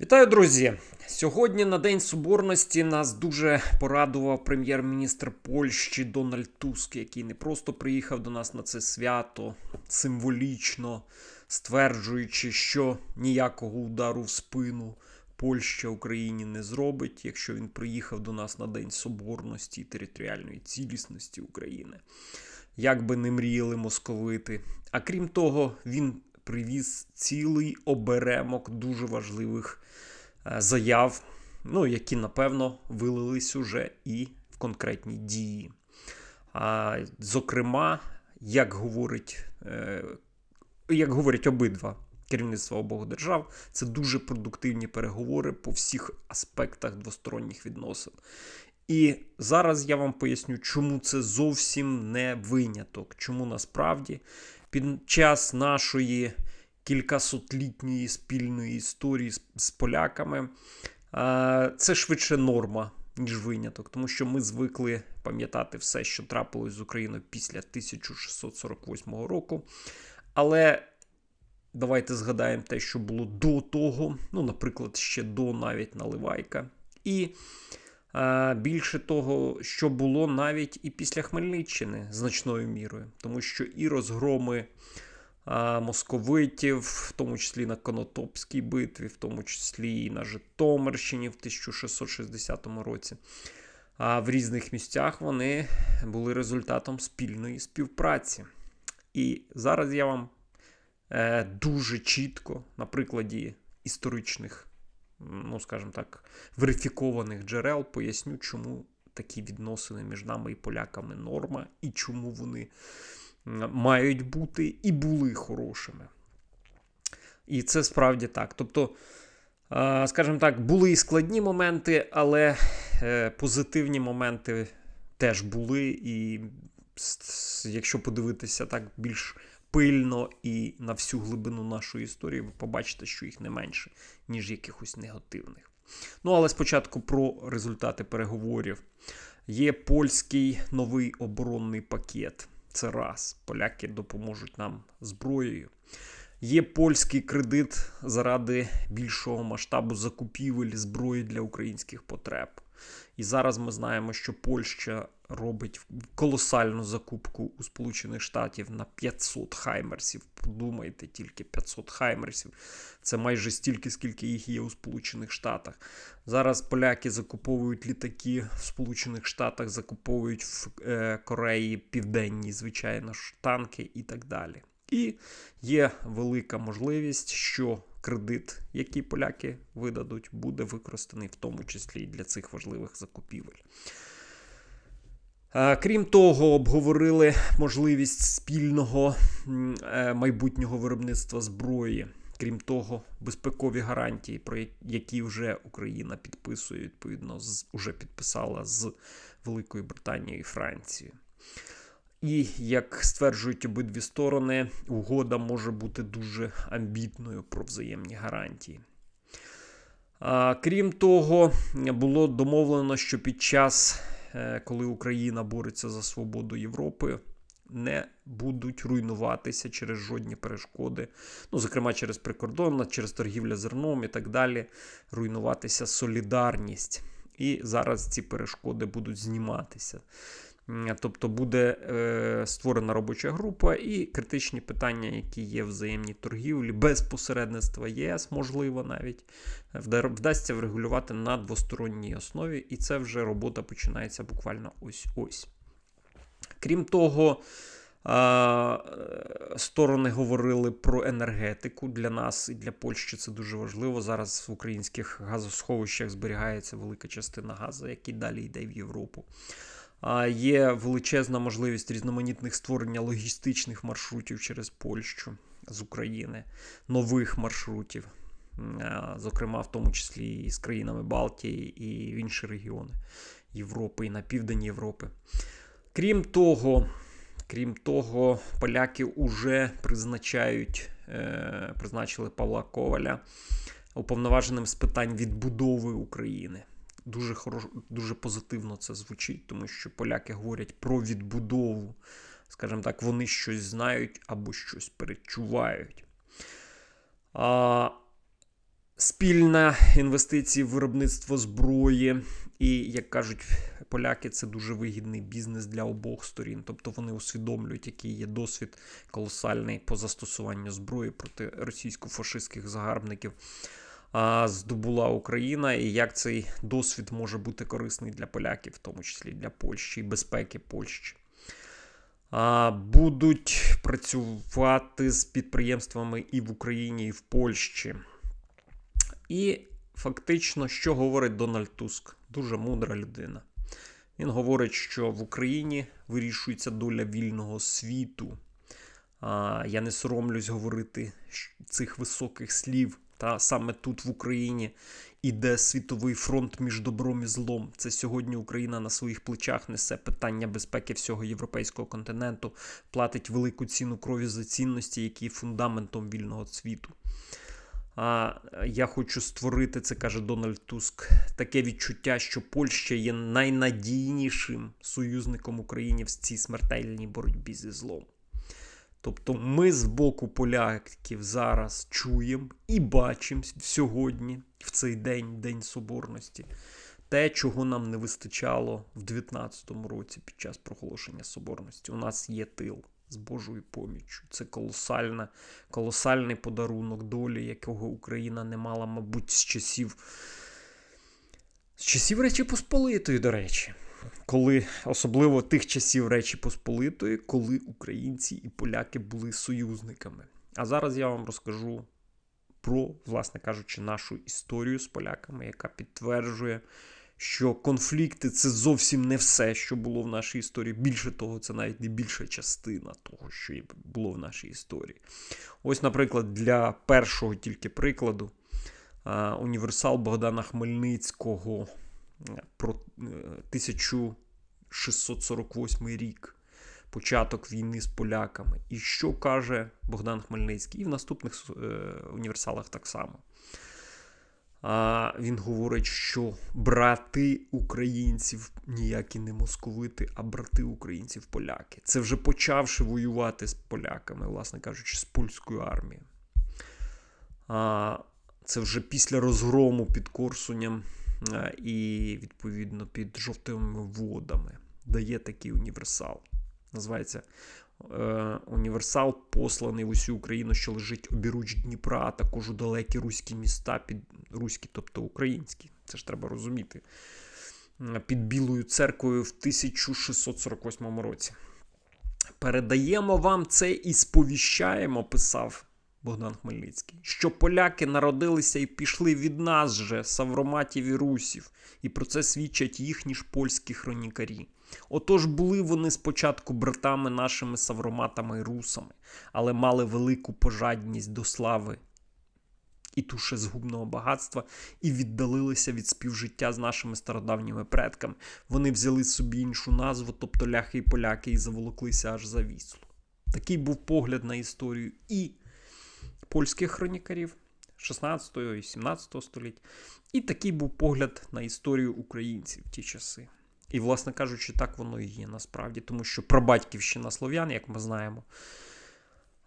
Вітаю, друзі! Сьогодні на День Соборності нас дуже порадував прем'єр-міністр Польщі Дональд Туск, який не просто приїхав до нас на це свято символічно стверджуючи, що ніякого удару в спину Польща Україні не зробить, якщо він приїхав до нас на День Соборності і територіальної цілісності України. Як би не мріяли московити. А крім того, він привіз цілий оберемок дуже важливих е, заяв, ну, які, напевно, вилились уже і в конкретні дії. А, Зокрема, як говорить, е, як говорять обидва керівництва обох держав, це дуже продуктивні переговори по всіх аспектах двосторонніх відносин. І зараз я вам поясню, чому це зовсім не виняток, чому насправді під час нашої кількасотлітньої спільної історії з, з поляками а, це швидше норма, ніж виняток, тому що ми звикли пам'ятати все, що трапилось з Україною після 1648 року. Але давайте згадаємо те, що було до того, ну, наприклад, ще до навіть Наливайка. І більше того, що було навіть і після Хмельниччини значною мірою, тому що і розгроми московитів, в тому числі на Конотопській битві, в тому числі і на Житомирщині в 1660 році. А в різних місцях вони були результатом спільної співпраці. І зараз я вам е, дуже чітко на прикладі історичних, ну скажімо так, верифікованих джерел поясню, чому такі відносини між нами і поляками норма, і чому вони мають бути і були хорошими. І це справді так. Тобто, скажімо так, були і складні моменти, але е, позитивні моменти теж були. І якщо подивитися так більш пильно і на всю глибину нашої історії, ви побачите, що їх не менше, ніж якихось негативних. Ну, але спочатку про результати переговорів. Є польський новий оборонний пакет. Це раз. Поляки допоможуть нам зброєю. Є польський кредит заради більшого масштабу закупівель зброї для українських потреб. І зараз ми знаємо, що Польща робить колосальну закупку у Сполучених Штатів на 500 хаймерсів. Подумайте, тільки 500 хаймерсів. Це майже стільки, скільки їх є у Сполучених Штатах. Зараз поляки закуповують літаки в Сполучених Штатах, закуповують в е, Кореї Південній, звичайно ж, танки і так далі. І є велика можливість, що кредит, який поляки видадуть, буде використаний в тому числі і для цих важливих закупівель. Крім того, обговорили можливість спільного е, майбутнього виробництва зброї. Крім того, безпекові гарантії, про які вже Україна підписує, відповідно, з, вже підписала з Великою Британією і Францією. І, як стверджують обидві сторони, угода може бути дуже амбітною про взаємні гарантії. Крім того, було домовлено, що під час, е, коли Україна бореться за свободу Європи, не будуть руйнуватися через жодні перешкоди, ну, зокрема, через прикордонна, через торгівля зерном і так далі, руйнуватися солідарність. І зараз ці перешкоди будуть зніматися. Тобто буде е, створена робоча група і критичні питання, які є в взаємній торгівлі, без посередництва ЄС, можливо, навіть вдасться врегулювати на двосторонній основі, і це вже робота починається буквально ось-ось. Крім того, Сторони говорили про енергетику для нас і для Польщі це дуже важливо. Зараз в українських газосховищах зберігається велика частина газу, який далі йде в Європу. Є величезна можливість різноманітних створення логістичних маршрутів через Польщу з України, нових маршрутів, зокрема, в тому числі і з країнами Балтії і в інші регіони Європи і на південь Європи. Крім того, крім того, поляки вже призначають, е, призначили Павла Коваля уповноваженим з питань відбудови України. Дуже хорош, дуже позитивно це звучить, тому що поляки говорять про відбудову. Скажімо так, вони щось знають або щось перечувають. А, спільна інвестиції в виробництво зброї. І, як кажуть поляки, це дуже вигідний бізнес для обох сторін. Тобто вони усвідомлюють, який є досвід колосальний по застосуванню зброї проти російсько-фашистських загарбників. Здобула Україна, і як цей досвід може бути корисний для поляків, в тому числі для Польщі і безпеки Польщі. Будуть працювати з підприємствами і в Україні, і в Польщі. І фактично, що говорить Дональд Туск? Дуже мудра людина. Він говорить, що в Україні вирішується доля вільного світу. Я не соромлюсь говорити цих високих слів. Та саме тут в Україні іде світовий фронт між добром і злом. Це сьогодні Україна на своїх плечах несе питання безпеки всього європейського континенту, платить велику ціну крові за цінності, які є фундаментом вільного світу. А я хочу створити, це каже Дональд Туск, таке відчуття, що Польща є найнадійнішим союзником України в цій смертельній боротьбі зі злом. Тобто ми з боку поляків зараз чуємо і бачимо сьогодні, в цей день, День Соборності, те, чого нам не вистачало в 19-му році під час проголошення Соборності. У нас є тил з Божою поміччю. Це колосальна, колосальний подарунок долі, якого Україна не мала, мабуть, з часів з часів Речі Посполитої, до речі. Коли, особливо тих часів Речі Посполитої, коли українці і поляки були союзниками. А зараз я вам розкажу про, власне кажучи, нашу історію з поляками, яка підтверджує, що конфлікти це зовсім не все, що було в нашій історії. Більше того, це навіть не більша частина того, що було в нашій історії. Ось, наприклад, для першого тільки прикладу, універсал Богдана Хмельницького про 1648 рік. Початок війни з поляками. І що каже Богдан Хмельницький? І в наступних е, універсалах так само. А Він говорить, що брати українців ніякі не московити, а брати українців поляки. Це вже почавши воювати з поляками, власне кажучи, з польською армією. А Це вже після розгрому під Корсунем і, відповідно, під жовтими водами дає такий універсал. Називається е, Універсал, посланий в усю Україну, що лежить обіруч Дніпра, а також у далекі руські міста, під руські, тобто українські. Це ж треба розуміти. Під Білою церквою в 1648 році. Передаємо вам це і сповіщаємо, писав Богдан Хмельницький, що поляки народилися і пішли від нас же, савроматів і русів, і про це свідчать їхні ж польські хронікарі. Отож були вони спочатку братами нашими савроматами і русами, але мали велику пожадність до слави і туше згубного багатства, і віддалилися від співжиття з нашими стародавніми предками. Вони взяли собі іншу назву, тобто ляхи і поляки, і заволоклися аж за віслу. Такий був погляд на історію і польських хронікарів 16 і 17 століть. І такий був погляд на історію українців в ті часи. І, власне кажучи, так воно і є насправді, тому що прабатьківщина слов'ян, як ми знаємо,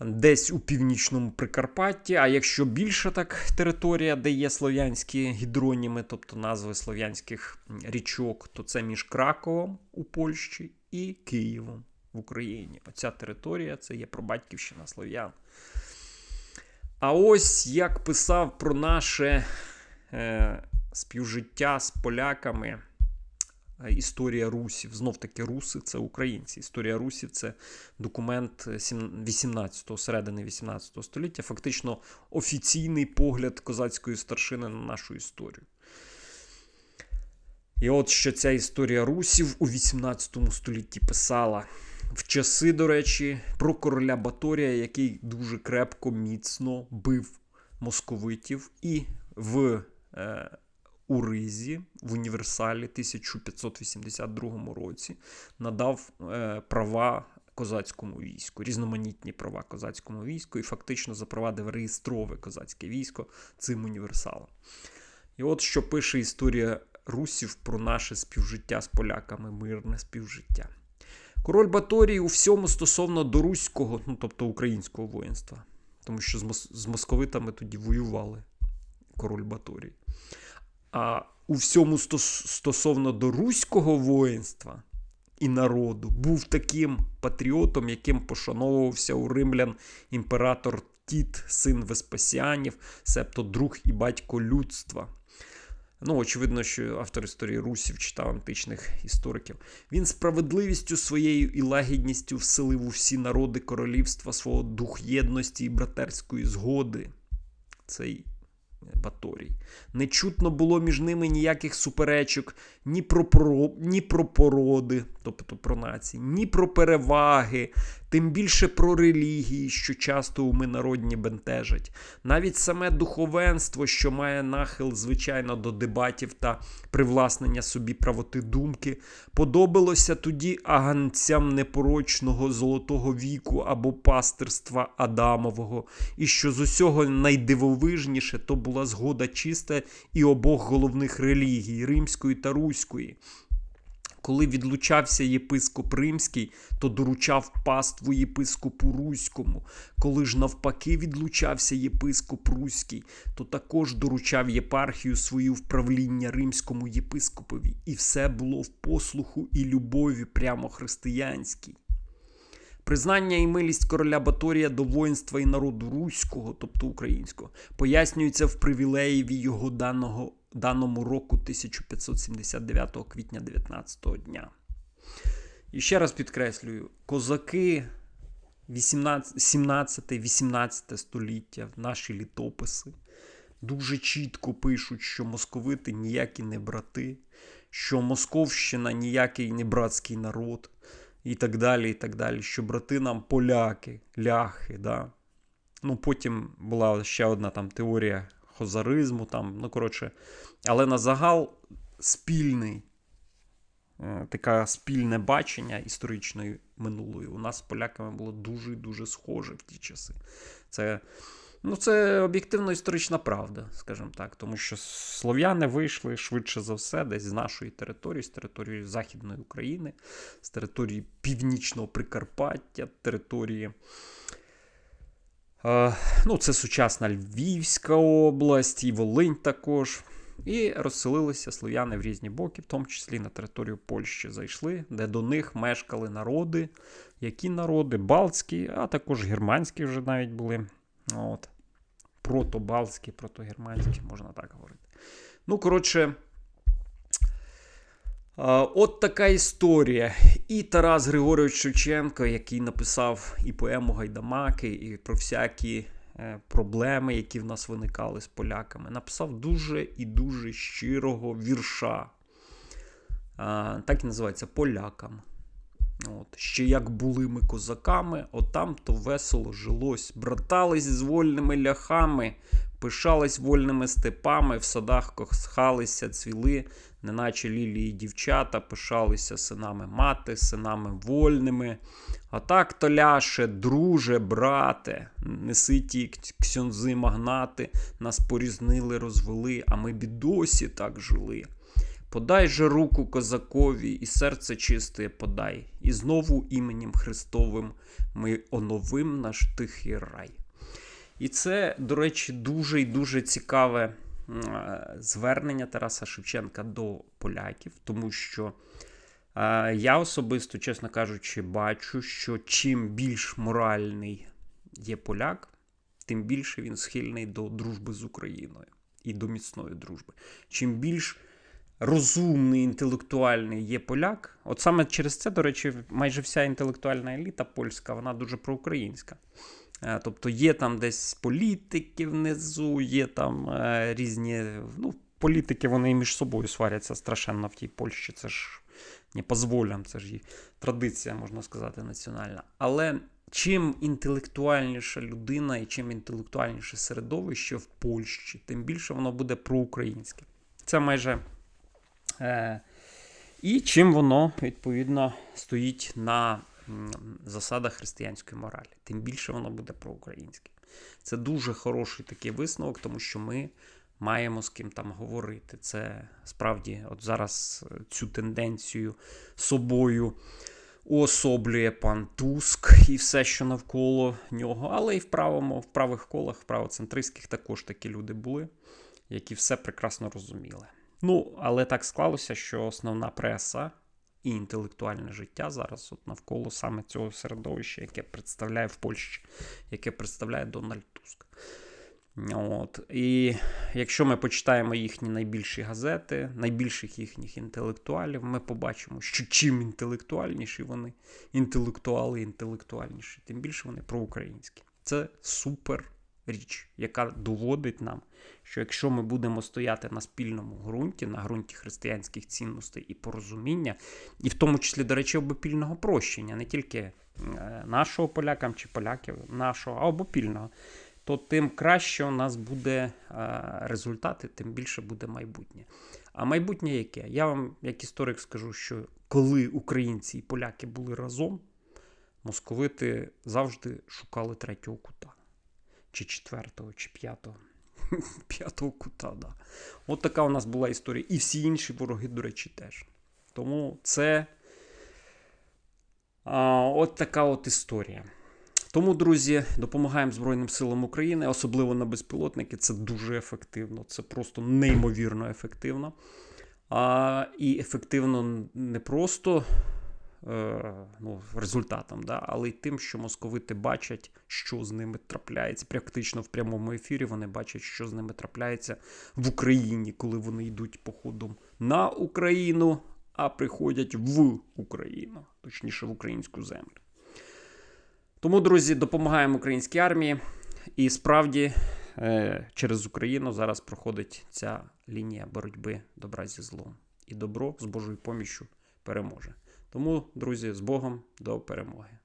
десь у північному Прикарпатті. А якщо більша так територія, де є слов'янські гідроніми, тобто назви слов'янських річок, то це між Краковом у Польщі і Києвом в Україні. Оця територія це є прабатьківщина слов'ян. А ось як писав про наше е, співжиття з поляками. Е, історія русів. Знов таки руси це українці. Історія русів це документ 18-го, середини 18 століття, фактично офіційний погляд козацької старшини на нашу історію. І от що ця історія русів у 18 столітті писала в часи, до речі, про короля Баторія, який дуже крепко, міцно бив московитів, і в е, у Ризі в універсалі 1582 році надав е, права козацькому війську, різноманітні права козацькому війську, і фактично запровадив реєстрове козацьке військо цим універсалом. І от що пише історія русів про наше співжиття з поляками, мирне співжиття. Король Баторій у всьому стосовно до руського, ну тобто українського воїнства, тому що з, мос з московитами тоді воювали король Баторій. А у всьому стос- стосовно до руського воїнства і народу був таким патріотом, яким пошановувався у римлян імператор Тіт, син Веспасіанів, себто друг і батько людства. Ну, очевидно, що автор історії Русів читав античних істориків. Він справедливістю своєю і лагідністю вселив у всі народи королівства свого дух єдності і братерської згоди. Цей Баторій. Не чутно було між ними ніяких суперечок ні про, про, ні про породи, тобто про нації, ні про переваги, тим більше про релігії, що часто уми народні бентежать. Навіть саме духовенство, що має нахил, звичайно, до дебатів та привласнення собі правоти думки, подобалося тоді аганцям непорочного золотого віку або пастирства Адамового, і що з усього найдивовижніше то була згода чиста і обох головних релігій римської та руської. Коли відлучався єпископ римський, то доручав паству єпископу руському. Коли ж навпаки відлучався єпископ руський, то також доручав єпархію свою в правління римському єпископові. І все було в послуху і любові прямо християнській. Признання і милість короля Баторія до воїнства і народу руського, тобто українського, пояснюється в привілеєві його даного, даному року 1579 квітня 19 дня. І ще раз підкреслюю: козаки 17-18 століття, наші літописи, дуже чітко пишуть, що московити ніякі не брати, що Московщина ніякий не братський народ і так далі, і так далі, що брати нам поляки, ляхи. Да? Ну, Потім була ще одна там теорія хозаризму, там, ну, коротше, але на загал спільний, е, таке спільне бачення історичної минулої у нас з поляками було дуже дуже схоже в ті часи. Це, ну, це об'єктивно історична правда, скажімо так, тому що слов'яни вийшли швидше за все десь з нашої території, з території Західної України, з території Північного Прикарпаття, території. Е, ну, Це сучасна Львівська область, і Волинь також. І розселилися слов'яни в різні боки, в тому числі на територію Польщі зайшли, де до них мешкали народи. Які народи? Балтські, а також германські вже навіть були. От. Протобалтські, протогерманські, можна так говорити. Ну, коротше. От така історія. І Тарас Григорович Шевченко, який написав і поему Гайдамаки, і про всякі е, проблеми, які в нас виникали з поляками, написав дуже і дуже щирого вірша. Так і називається Полякам. От. Ще як були ми козаками, отам то весело жилось. Братались з вольними ляхами, пишались вольними степами, в садах кохалися, цвіли, неначе лілії дівчата, пишалися синами мати, синами вольними. А так то ляше, друже, брате, неси ті ксьонзи магнати, нас порізнили, розвели, а ми б і досі так жили. Подай же руку козакові, і серце чисте подай, і знову іменем Христовим ми оновим наш тихий рай. І це, до речі, дуже і дуже цікаве звернення Тараса Шевченка до поляків, тому що я особисто, чесно кажучи, бачу, що чим більш моральний є поляк, тим більше він схильний до дружби з Україною і до міцної дружби. Чим більш розумний, інтелектуальний є поляк, от саме через це, до речі, майже вся інтелектуальна еліта польська, вона дуже проукраїнська. Е, тобто є там десь політики внизу, є там е, різні. ну, Політики вони між собою сваряться страшенно в тій Польщі. Це ж не позволям, це ж їх традиція, можна сказати, національна. Але чим інтелектуальніша людина і чим інтелектуальніше середовище в Польщі, тим більше воно буде проукраїнське. Це майже. Е, І чим воно, відповідно, стоїть на засадах християнської моралі. Тим більше воно буде проукраїнське. Це дуже хороший такий висновок, тому що ми маємо з ким там говорити. Це справді, от зараз цю тенденцію собою уособлює пан Туск і все, що навколо нього. Але і в правому, в правих колах, в правоцентристських також такі люди були, які все прекрасно розуміли. Ну, але так склалося, що основна преса і інтелектуальне життя зараз от навколо саме цього середовища, яке представляє в Польщі, яке представляє Дональд Туск. От. І якщо ми почитаємо їхні найбільші газети, найбільших їхніх інтелектуалів, ми побачимо, що чим інтелектуальніші вони, інтелектуали інтелектуальніші, тим більше вони проукраїнські. Це супер річ, яка доводить нам, що якщо ми будемо стояти на спільному ґрунті, на ґрунті християнських цінностей і порозуміння, і в тому числі, до речі, обопільного прощення, не тільки е, нашого полякам чи поляків, нашого, а обопільного, то тим краще у нас буде е, результати, тим більше буде майбутнє. А майбутнє яке? Я вам, як історик, скажу, що коли українці і поляки були разом, московити завжди шукали третього кута. Чи четвертого, чи п'ятого. П'ятого кута, да. От така у нас була історія. І всі інші вороги, до речі, теж. Тому це а, от така от історія. Тому, друзі, допомагаємо Збройним силам України, особливо на безпілотники. Це дуже ефективно, це просто неймовірно ефективно. А, І ефективно не просто ну, результатом, да, але й тим, що московити бачать, що з ними трапляється. Практично в прямому ефірі вони бачать, що з ними трапляється в Україні, коли вони йдуть походом на Україну, а приходять в Україну, точніше в українську землю. Тому, друзі, допомагаємо українській армії. І справді е, через Україну зараз проходить ця лінія боротьби добра зі злом. І добро з Божою поміччю переможе. Тому, друзі, з Богом до перемоги.